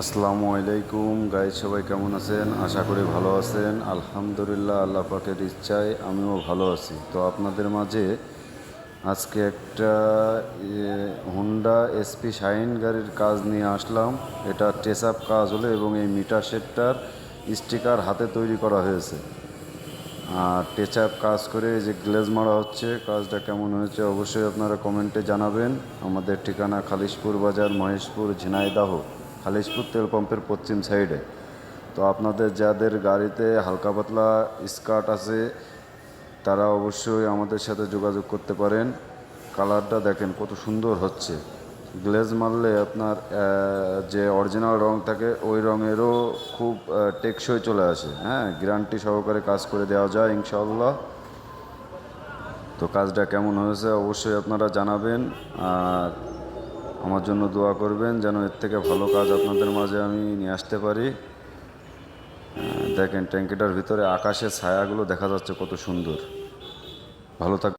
আসসালামু আলাইকুম গাইজ, সবাই কেমন আছেন? আশা করি ভালো আছেন। আলহামদুলিল্লাহ, আল্লাহ পাকের ইচ্ছায় আমিও ভালো আছি। তো আপনাদের মাঝে আজকে একটা হুন্ডা এসপি শাইন গাড়ির কাজ নিয়ে আসলাম। এটা টেস আপ কাজ হলো এবং এই মিটার সেটটার স্টিকার হাতে তৈরি করা হয়েছে। আর টেচ আপ কাজ করে এই যে গ্লেজ মারা হচ্ছে, কাজটা কেমন হয়েছে অবশ্যই আপনারা কমেন্টে জানাবেন। আমাদের ঠিকানা খালিশপুর বাজার, মহেশপুর, ঝিনাইদাহ। খালিশপুর তেল পাম্পের পশ্চিম সাইডে। তো আপনাদের যাদের গাড়িতে হালকা পাতলা স্কার্ট আছে, তারা অবশ্যই আমাদের সাথে যোগাযোগ করতে পারেন। কালারটা দেখেন কত সুন্দর হচ্ছে। গ্লেজ মারলে আপনার যে অরিজিনাল রং থাকে, ওই রঙেরও খুব টেকসই চলে আসে। হ্যাঁ গ্যারান্টি সহকারে কাজ করে দেওয়া যায় ইনশাল্লাহ তো কাজটা কেমন হয়েছে অবশ্যই আপনারা জানাবেন। আর আমার জন্য দোয়া করবেন যেন এর থেকে ভালো কাজ আপনাদের মাঝে আমি নিয়ে আসতে পারি। দেখেন ট্যাঙ্কিটার ভিতরে আকাশের ছায়াগুলো দেখা যাচ্ছে কত সুন্দর। ভালো থাক